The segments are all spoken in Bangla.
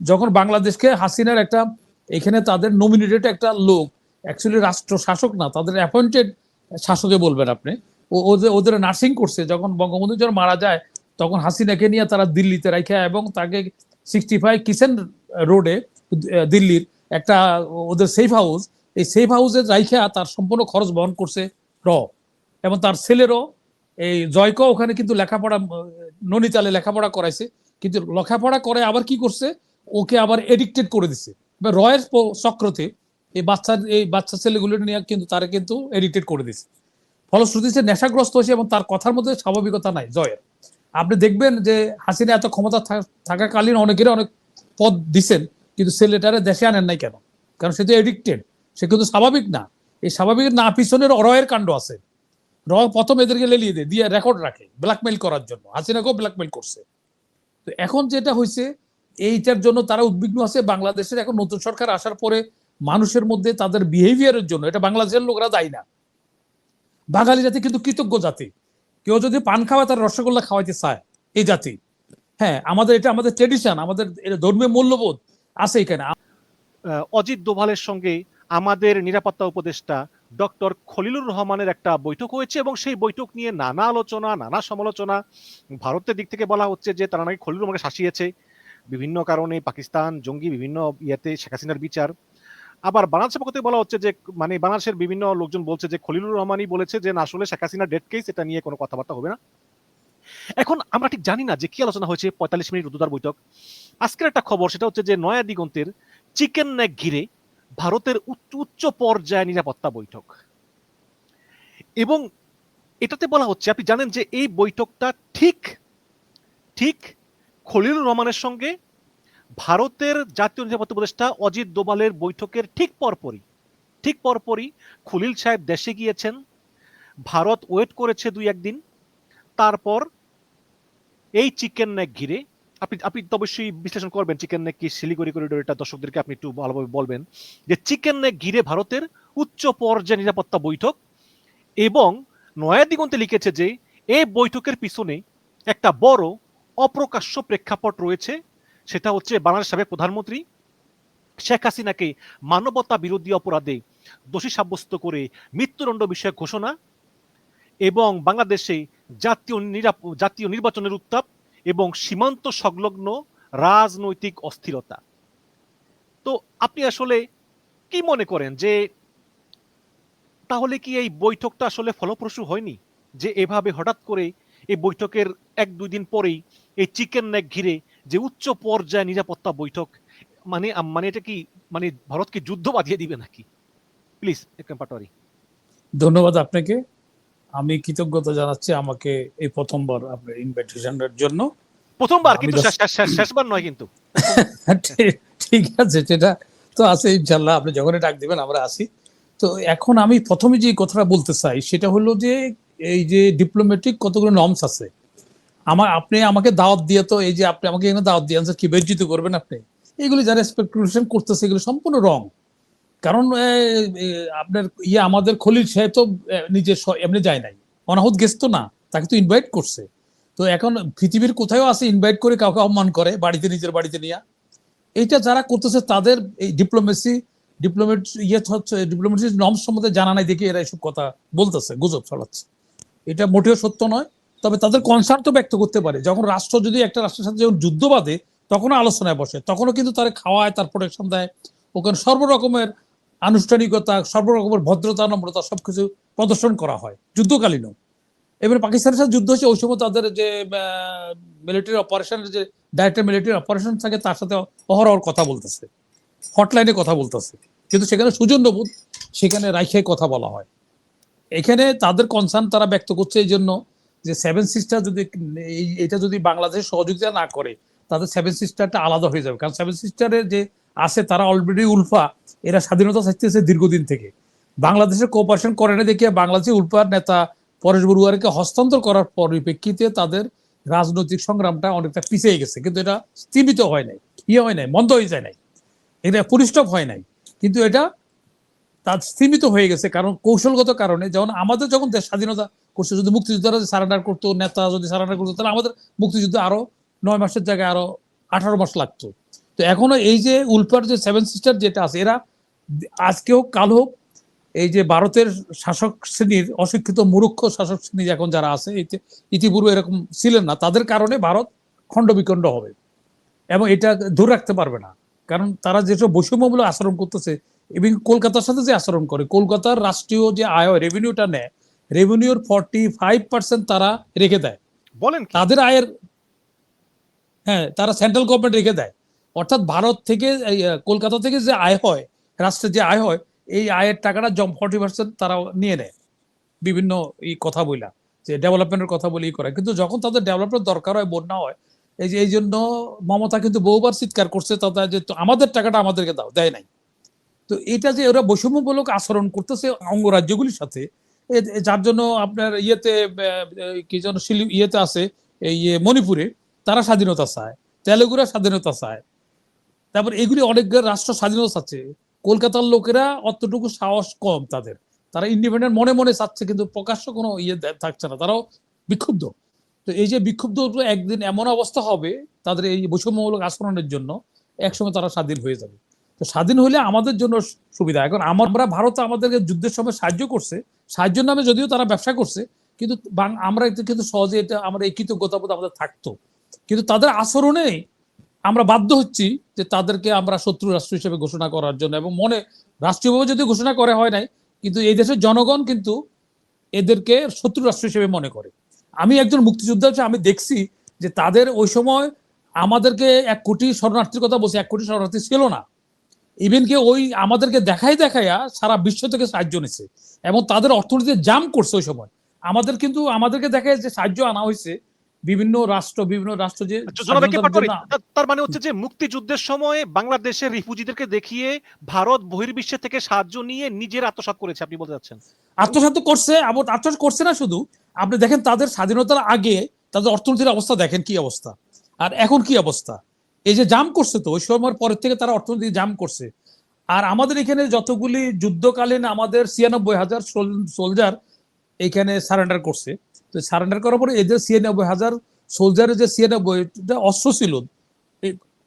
যখন বাংলাদেশকে হাসিনার একটা, এখানে তাদের নমিনেটেড একটা লোক অ্যাকচুয়ালি রাষ্ট্র শাসক না, তাদের অ্যাপয়েন্টেড শাসকে বলবেন আপনি। ওদের ওদের নার্সিং করছে, যখন বঙ্গবন্ধু যখন মারা যায়, তখন হাসিনাকে নিয়ে তারা দিল্লিতে রাখা এবং তাকে সিক্সটি ফাইভ কিষেন রোডে দিল্লির একটা, ওদের সেফ হাউস এই সেফ হাউসে রাইখা তার সম্পূর্ণ খরচ বহন করছে র। এবং তার ছেলেরও এই জয়কে ওখানে কিন্তু লেখাপড়া, ননিতালে লেখাপড়া করাইছে। কিন্তু লেখাপড়া করে আবার কি করছে? ওকে আবার এডিক্টেড করে দিছে। রয়ের চক্রতে এই বাচ্চা এই বাচ্চা ছেলেগুলো নিয়ে কিন্তু তারা কিন্তু এডিক্টেড করে দিছে। ফলশ্রুতিতে নেশাগ্রস্ত হয়েছে এবং তার কথার মধ্যে স্বাভাবিকতা নাই, জয়ের। আপনি দেখবেন যে হাসিনা এত ক্ষমতা থাকাকালীন অনেকের অনেক পদ দিছেন, কিন্তু ছেলেটারে দেশে আনেন নাই কেন? কারণ সে তো এডিক্টেড সে কিন্তু স্বাভাবিক না। এই স্বাভাবিক না, পিছনের অরয়ের কাণ্ড আছে। র প্রথম এদেরকে লেলিয়ে দেয়, দিয়ে রেকর্ড রাখে ব্ল্যাকমেইল করার জন্য। হাসিনাকেও ব্ল্যাকমেইল করছে। তো এখন যেটা হয়েছে, এইটার জন্য তারা উদ্বিগ্ন আছে। বাংলাদেশের এখন নতুন সরকার আসার পরে মানুষের মধ্যে তাদের বিহেভিয়ারের জন্য, এটা বাংলাদেশের লোকরা দায়ী না। বাঙালি জাতি কিন্তু কৃতজ্ঞ জাতি। কেউ যদি পান খাওয়া তার রসগোল্লা খাওয়াইতে চায়, এই জাতি। হ্যাঁ আমাদের এটা আমাদের ট্রেডিশন আমাদের ধর্মীয় মূল্যবোধ আছে এখানে। অজিত দোভালের সঙ্গে আমাদের নিরাপত্তা উপদেষ্টা ডক্টর খলিলুর রহমানের একটা বৈঠক হয়েছে এবং সেই বৈঠক নিয়ে নানা আলোচনা, নানা সমালোচনা। ভারতের দিক থেকে বলা হচ্ছে যে, তারা নাকি খলিলুর রহমানকে শাসিয়েছে। বিভিন্ন কারণে পাকিস্তান জঙ্গি বিভিন্ন ইয়েতে শেখ হাসিনার বিচার। আবার বাংলাদেশের পক্ষ থেকে বলা হচ্ছে যে মানে বাংলাদেশের বিভিন্ন লোকজন বলছে যে, খলিলুর রহমানই বলেছে যে, না, আসলে শেখ হাসিনার ডেট কেস এটা নিয়ে কোনো কথাবার্তা হবে না। এখন আমরা ঠিক জানি না যে, কি আলোচনা হয়েছে পঁয়তাল্লিশ মিনিট রুদ্ধদ্বার বৈঠক। আজকের একটা খবর, সেটা হচ্ছে যে, নয়া দিগন্তের চিকেন নেক ঘিরে ভারতের উচ্চ উচ্চ পর্যায়ে নিরাপত্তা বৈঠক। এবং এটাতে বলা হচ্ছে, আপনি জানেন যে এই বৈঠকটা ঠিক ঠিক খলিলুর রহমানের সঙ্গে ভারতের জাতীয় নিরাপত্তা উপদেষ্টা অজিত দোভালের বৈঠকের ঠিক পরপরই ঠিক পরপরই খলিল সাহেব দেশে গিয়েছেন, ভারত ওয়েট করেছে দুই একদিন, তারপর এই চিকেন নেক ঘিরে আপনি আপনি তো অবশ্যই বিশ্লেষণ করবেন চিকেন নেক কি শিলিগুড়ি করিডোর এটা দর্শকদেরকে আপনি একটু ভালোভাবে বলবেন যে চিকেন নেক ঘিরে ভারতের উচ্চ পর্যায়ে নিরাপত্তা বৈঠক এবং নয়া দিগন্তে লিখেছে যে এই বৈঠকের পিছনে একটা বড় অপ্রকাশ্য প্রেক্ষাপট রয়েছে। সেটা হচ্ছে বাংলাদেশ সাবেক প্রধানমন্ত্রী শেখ হাসিনাকে মানবতা বিরোধী অপরাধে দোষী সাব্যস্ত করে মৃত্যুদণ্ড বিষয়ক ঘোষণা এবং বাংলাদেশে জাতীয় জাতীয় নির্বাচনের উত্তাপ এবং সীমান্ত সংলগ্ন রাজনৈতিক অস্থিরতা। তো আপনি আসলে কি মনে করেন যে তাহলে কি এই বৈঠকটা আসলে ফলপ্রসূ হয়নি? যে এভাবে হঠাৎ করে এই বৈঠকের এক দুই দিন পরেই এই চিকেন নেক ঘিরে যে উচ্চ পর্যায়ে নিরাপত্তা বৈঠক মানে মানে এটা কি মানে ভারতকে যুদ্ধ বাঁধিয়ে দিবে নাকি? প্লিজ একদম পাটোয়ারি। ধন্যবাদ আপনাকে। আমি কৃতজ্ঞতা জানাচ্ছি আমাকে এই প্রথমবার আপনার ইনভাইটেশনের জন্য। প্রথমবার কিন্তু শেষবার নয় কিন্তু। ঠিক- আছে সেটা তো আছে ইনশাল্লাহ। আপনি যখনই ডাক দিবেন আমরা আসি। তো এখন আমি প্রথমে যে কথাটা বলতে চাই সেটা হলো যে এই যে ডিপ্লোম্যাটিক কতগুলো নর্মস আছে। আমার আপনি আমাকে দাওয়াত দিয়ে তো এই যে আপনি আমাকে এখানে দাওয়াত দিয়ে আনছেন কি বেজ্জিত করবেন আপনি? এগুলি যারা স্পেকুলেশন করতেছে এগুলো সম্পূর্ণ রং কারণ আপনার ইয়ে আমাদের খলিল সাহেব তো নিজে এমনি যায় নাই। অনাহুত গেছ তো না, তাকে তো ইনভাইট করছে। তো এখন পৃথিবীর কোথাও আছে ইনভাইট করে কাউকে অপমান করে, বাড়িতে নিজের বাড়িতে নিয়ে। এইটা যারা করতেছে তাদের এই ডিপ্লোমেসি ডিপ্লোমেট ইয়ে হচ্ছে ডিপ্লোমেসি নর্ম সম্বন্ধে জানা নাই দেখে এরা এসব কথা বলতেছে, গুজব ছড়াচ্ছে। এটা মোটেও সত্য নয়, তবে তাদের কনসার্ন তো ব্যক্ত করতে পারে। যখন রাষ্ট্র যদি একটা রাষ্ট্রের সাথে যখন যুদ্ধ বাঁধে, তখনও আলোচনায় বসে, তখনও কিন্তু তারা খাওয়ায়, তার প্রোটেকশন দেয়। ওখানে সর্বরকমের আনুষ্ঠানিকতা, সর্বরকমের ভদ্রতা, নম্রতা সবকিছু প্রদর্শন করা হয়, যুদ্ধকালীনও। এবারে পাকিস্তানের সাথে যুদ্ধ হচ্ছে, ওই সময় তাদের যে মিলিটারি অপারেশনের যে ডাইরেক্টর মিলিটারি অপারেশন থাকে, তার সাথে অহরহর কথা বলতেছে। হটলাইনে কথা বলতেছে। কিন্তু সেখানে সুজন্যবোধ সেখানে রাইখে কথা বলা হয়। এখানে তাদের কনসার্ন তারা ব্যক্ত করছে এই জন্য যে সেভেন সিস্টার যদি এটা যদি বাংলাদেশ সহযোগিতা না করে, তাদের সেভেন সিস্টারটা আলাদা হয়ে যাবে। কারণ সেভেন সিস্টারের যে আছে তারা অলরেডি উলফা। এরা স্বাধীনতা চাইতেছে দীর্ঘদিন থেকে। বাংলাদেশের কোঅপারেশন করে না দেখিয়ে বাংলাদেশের উলফার নেতা পরেশ বড়ুয়ারকে হস্তান্তর করার পরিপ্রেক্ষিতে তাদের রাজনৈতিক সংগ্রামটা অনেকটা পিছিয়ে গেছে। কিন্তু এটা স্থিমিত হয় নাই ইয়ে হয় নাই, বন্ধ হয়ে যায় নাই। এটা পরিষ্টপ হয় নাই। কিন্তু এটা তার স্থিমিত হয়ে গেছে কারণ কৌশলগত কারণে যেমন আমাদের যখন দেশ স্বাধীনতা করছে, যদি মুক্তিযোদ্ধারা সারেন্ডার করতো, নেতা যদি সারেন্ডার করতো, তাহলে আমাদের মুক্তিযুদ্ধ আরও নয় মাসের জায়গায় আরও আঠারো মাস লাগতো। তো এখনও এই যে উল্পার যে সেভেন সিস্টার যেটা আছে এরা আজকে হোক কাল হোক এই যে ভারতের শাসক শ্রেণির অশিক্ষিত মূর্খ শাসক শ্রেণি এখন যারা আছে ইতি- ইতিপূর্বে এরকম ছিলেন না তাদের কারণে ভারত খণ্ড বিখণ্ড হবে এবং এটা ধরে রাখতে পারবে না। কারণ তারা যেসব বৈষম্যমূলক আচরণ করতেছে এবং কলকাতার সাথে যে আচরণ করে কলকাতার রাষ্ট্রীয় যে আয় রেভিনিউটা নেয় রেভিনিউর ফর্টি ফাইভ পার্সেন্ট তারা রেখে দেয়। বলেন তাদের আয়ের হ্যাঁ তারা সেন্ট্রাল গভর্নমেন্ট রেখে দেয়। অর্থাৎ ভারত থেকে কলকাতা থেকে যে আয় হয়, রাষ্ট্রের যে আয় হয়, এই আয়ের টাকাটা জম ফর্টি পার্সেন্ট তারা নিয়ে নেয়। বিভিন্ন এই কথা বইলা, যে ডেভেলপমেন্টের কথা বলি করে কিন্তু যখন তাদের ডেভেলপমেন্ট দরকার হয়, বন্যা হয়, এই যে, এই জন্য মমতা কিন্তু বহুবার চিৎকার করছে তাদের যে আমাদের টাকাটা আমাদেরকে দাও, দেয় নাই। তো এটা যে ওরা বৈষম্যমূলক আচরণ করতেছে অঙ্গরাজ্যগুলির সাথে যার জন্য আপনার ইয়েতে কি যেন ইয়েতে আছে, এই মণিপুরে, তারা স্বাধীনতা চায়, তেলেগুরা স্বাধীনতা চায়। তারপর এগুলি অনেক রাষ্ট্র স্বাধীনতা চাচ্ছে। কলকাতার লোকেরা অতটুকু সাহস কম তাদের। তারা ইন্ডিপেন্ডেন্ট মনে মনে চাচ্ছে, কিন্তু প্রকাশ্য কোনো ইয়ে থাকছে না। তারাও বিক্ষুব্ধ। তো এই যে বিক্ষুব্ধ একদিন এমন অবস্থা হবে, তাদের এই বৈষম্যমূলক আচরণের জন্য একসময় তারা স্বাধীন হয়ে যাবে। তো স্বাধীন হলে আমাদের জন্য সুবিধা। এখন আমার- ভারত আমাদেরকে যুদ্ধের সময় সাহায্য করছে। সাহায্যের নামে যদিও তারা ব্যবসা করছে, কিন্তু আমরা কিন্তু সহজে এটা আমরা এই কৃতজ্ঞতাবোধ আমাদের থাকতো। কিন্তু তাদের আচরণে আমরা বাধ্য হচ্ছি যে তাদেরকে আমরা শত্রু রাষ্ট্র হিসেবে ঘোষণা করার জন্য এবং মনে রাষ্ট্রীয়ভাবে যদি ঘোষণা করা হয় নাই, কিন্তু এই দেশের জনগণ কিন্তু এদেরকে শত্রু রাষ্ট্র হিসেবে মনে করে। আমি একজন মুক্তিযোদ্ধা হিসেবে আমি দেখছি যে তাদের ওই সময় আমাদেরকে এক কোটি শরণার্থীর কথা বলছে, এক কোটি শরণার্থী ছিল না। ইভেন কি ওই আমাদেরকে দেখাই দেখাইয়া সারা বিশ্ব থেকে সাহায্য নিছে এবং তাদের অর্থনীতি জাম করছে ওই সময়। আমাদের কিন্তু, আমাদেরকে দেখায় যে সাহায্য আনা হয়েছে বিভিন্ন রাষ্ট্র বিভিন্ন রাষ্ট্র যে আচ্ছা, তার মানে হচ্ছে যে মুক্তিযুদ্ধের সময় বাংলাদেশের রিফিউজিদেরকে দেখিয়ে ভারত বহির্বিশ্বের থেকে সাহায্য নিয়ে নিজের আত্মসাৎ করেছে আপনি বলতে চাচ্ছেন? আত্মসাৎ করছে আবার আত্মসাৎ করছে না শুধু। আপনি দেখেন তাদের স্বাধীনতার আগে তাদের অর্থনীতির অবস্থা দেখেন কি অবস্থা। আর এখন কি অবস্থা? এই যে জাম করছে তো ওই সময়ের পরের থেকে তারা অর্থনীতি জাম করছে। আর আমাদের এখানে যতগুলি যুদ্ধকালীন আমাদের ছিয়ানব্বই হাজার সোলজার এখানে সারেন্ডার করছে। তো সারেন্ডার করার পরে এই এদের ছিয়ানব্বই হাজার সোলজারের যে ছিয়ানব্বইটা অস্ত্র ছিল।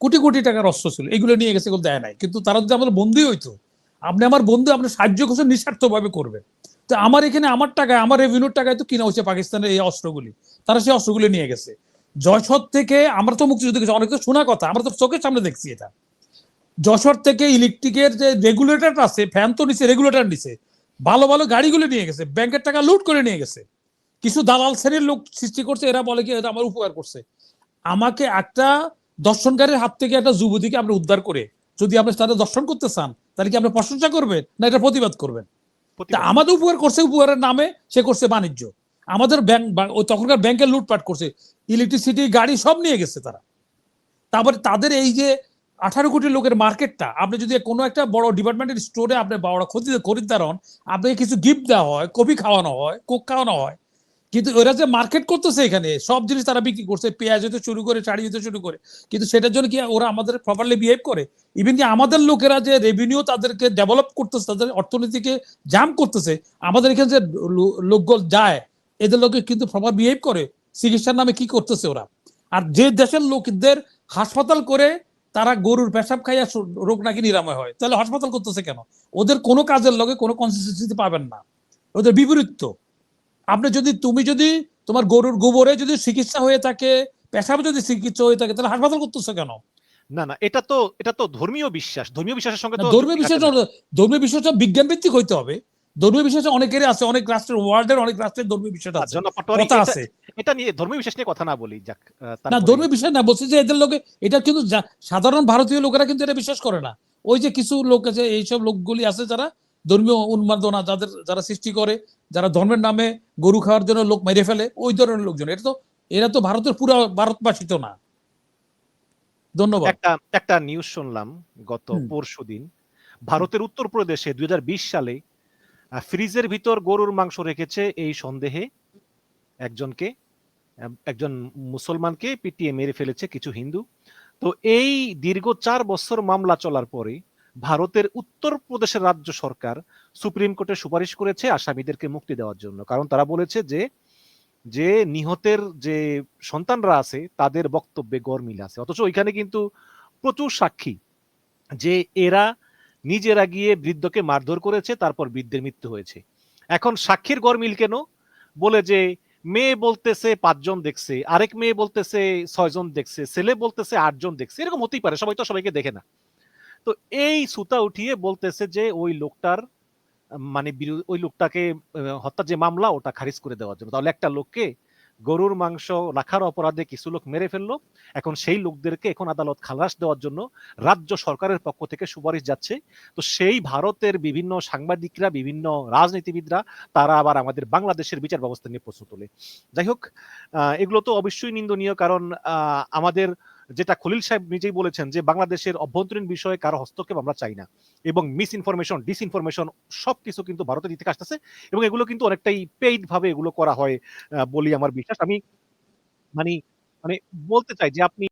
কোটি কোটি টাকার অস্ত্র ছিল। এগুলো নিয়ে গেছে এগুলো দেয় নাই। কিন্তু তারা যদি আমাদের বন্ধুই হইতো, আপনি আমার বন্ধু, আপনি সাহায্য করছেন, নিঃস্বার্থভাবে করবেন তো আমার এখানে আমার টাকায়, আমার রেভিনিউর টাকায় তো কিনা হচ্ছে পাকিস্তানের এই অস্ত্রগুলি। তারা সেই অস্ত্রগুলি নিয়ে গেছে। যশোর থেকে আমরা তো মুক্তিযুদ্ধ গেছি। অনেক তো শোনা কথা, আমরা তো চোখের সামনে দেখছি এটা। যশোর থেকে ইলেকট্রিকের যে রেগুলেটর আছে ফ্যান তো নিচে রেগুলেটর নিচে ভালো ভালো গাড়িগুলো নিয়ে গেছে। ব্যাংকের টাকা লুট করে নিয়ে গেছে। কিছু দালাল শ্রেণির লোক সৃষ্টি করছে এরা বলে কি এটা আমার উপকার করছে। আমাকে একটা দর্শনকারীর হাত থেকে একটা যুবতীকে আপনি উদ্ধার করে যদি আপনি তাদের দর্শন করতে চান তাহলে কি আপনি প্রশংসা করবেন না এটা প্রতিবাদ করবেন? তা আমাদের উপকার করছে উপকারের নামে সে করছে বাণিজ্য। আমাদের ব্যাংক ওই তখনকার ব্যাংকে লুটপাট করছে ইলেকট্রিসিটি গাড়ি সব নিয়ে গেছে তারা। তারপরে তাদের এই যে আঠারো কোটি লোকের মার্কেটটা আপনি যদি কোনো একটা বড় ডিপার্টমেন্টের স্টোরে আপনি বড় ক্ষতি খরিদ্দার হন আপনাকে কিছু গিফট দেওয়া হয় কফি খাওয়ানো হয় কোক খাওয়ানো হয় কিন্তু ওরা যে মার্কেট করতেছে এখানে, সব জিনিস তারা বিক্রি করছে, পেঁয়াজ হতে শুরু করে শাড়ি হতে শুরু করে। কিন্তু সেটার জন্য কি ওরা আমাদের প্রপারলি বিহেভ করে? ইভেন কি আমাদের লোকেরা যে রেভিনিউ তাদেরকে ডেভেলপ করতেছে, তাদের অর্থনীতিকে জাম করতেছে, আমাদের এখানে যে লোকগুলো যায়, এদের লোকে কিন্তু প্রপার বিহেভ করে। চিকিৎসার নামে কি করতেছে ওরা? আর যে দেশের লোকদের হাসপাতাল করে, তারা গরুর পেশাব খাইয়া রোগ নাকি নিরাময় হয়। তাহলে হাসপাতাল করতেছে কেন? ওদের কোনো কাজের লগে কোনো কনসিস্টেন্সি পাবেন না। ওদের বিপরীত। আপনি যদি তুমি যদি তোমার গরুর গোবরে যদি চিকিৎসা হয়ে থাকে পেশাবে যদি চিকিৎসা হয়ে থাকে তাহলে হাসপাতাল করতেছো কেন? না না এটা তো এটা তো ধর্মীয় বিশ্বাস। ধর্মীয় বিশ্বাসের সঙ্গে তো ধর্মীয় বিশ্বাস ধর্মীয় বিশ্বাসটা বিজ্ঞান ভিত্তিক হইতে হবে। ধর্মীয় বিশ্বাস অনেকেরই আছে অনেক রাষ্ট্রের ওয়ার্ল্ডের অনেক রাষ্ট্রের ধর্মীয় বিশ্বাস আছে। কথা এটা- আছে। এটা নিয়ে ধর্মীয় বিশ্বাস নিয়ে কথা না বলি যাক না ধর্মীয় বিশ্বাস না বলছি যে এদের লোকে এটা কিন্তু সাধারণ ভারতীয় লোকেরা কিন্তু এটা বিশ্বাস করে না। ওই যে কিছু লোক আছে এইসব লোকগুলি আছে যারা ধর্মীয় উন্মাদনা যাদের যারা সৃষ্টি করে যারা ধর্মের নামে গরু খাওয়ার জন্য লোক মেরে ফেলে ওই ধরনের লোকজন। এটা তো এরা তো ভারতের পুরো ভারতবাসী তো না। ধন্যবাদ। একটা একটা নিউজ শুনলাম গত হুম। পরশুদিন ভারতের উত্তরপ্রদেশে দুই হাজার বিশ সালে ফ্রিজের ভিতর গরুর মাংস রেখেছে এই সন্দেহে একজনকে একজন মুসলমানকে পিটিয়ে মেরে ফেলেছে কিছু হিন্দু। তো এই দীর্ঘ চার বছর মামলা চলার পরে ভারতের উত্তরপ্রদেশের রাজ্য সরকার সুপ্রিম কোর্টে সুপারিশ করেছে আসামিদেরকে মুক্তি দেওয়ার জন্য। কারণ তারা বলেছে যে যে নিহতের যে সন্তানরা আছে, তাদের বক্তব্যে গড় মিল আছে। অথচ ওইখানে কিন্তু প্রচুর সাক্ষী যে এরা নিজেরা গিয়ে বৃদ্ধকে মারধর করেছে, তারপর বৃদ্ধের মৃত্যু হয়েছে। এখন সাক্ষীর গরমিল কেন? বলে যে, মেয়ে বলতেছে পাঁচজন দেখছে, আরেক মেয়ে বলতেছে ছয়জন দেখছে, ছেলে বলতেছে আটজন দেখছে, এরকম হতেই পারে, সবাই তো সবাইকে দেখে না। তো এই সুতা উঠিয়ে বলতেছে যে ওই লোকটার মানে ওই লোকটাকে আহ, হত্যা যে মামলা ওটা খারিজ করে দেওয়ার জন্য। তাহলে একটা লোককে গরুর মাংস রাখার অপরাধে কিছু লোক মেরে ফেলল। এখন সেই লোকদেরকে এখন আদালত খালাস দেওয়ার জন্য রাজ্য সরকারের পক্ষ থেকে সুপারিশ যাচ্ছে। তো সেই ভারতের বিভিন্ন সাংবাদিকরা বিভিন্ন রাজনীতিবিদরা তারা আবার আমাদের বাংলাদেশের বিচার ব্যবস্থা নিয়ে প্রশ্ন তোলে। যাই হোক এগুলো তো অবশ্যই নিন্দনীয় কারণ আমাদের যেটা খলিল সাহেব নিজেই বলেছেন যে বাংলাদেশের অভ্যন্তরীণ বিষয়ে কারও হস্তক্ষেপ আমরা চাই না। এবং মিস ইনফরমেশন ডিস ডিসইনফরমেশন সবকিছু কিন্তু ভারতের দিক থেকে আসতেছে এবং এগুলো কিন্তু অনেকটাই পেইড ভাবে এগুলো করা হয় বলি আমার বিশ্বাস। আমি মানে মানে বলতে চাই যে আপনি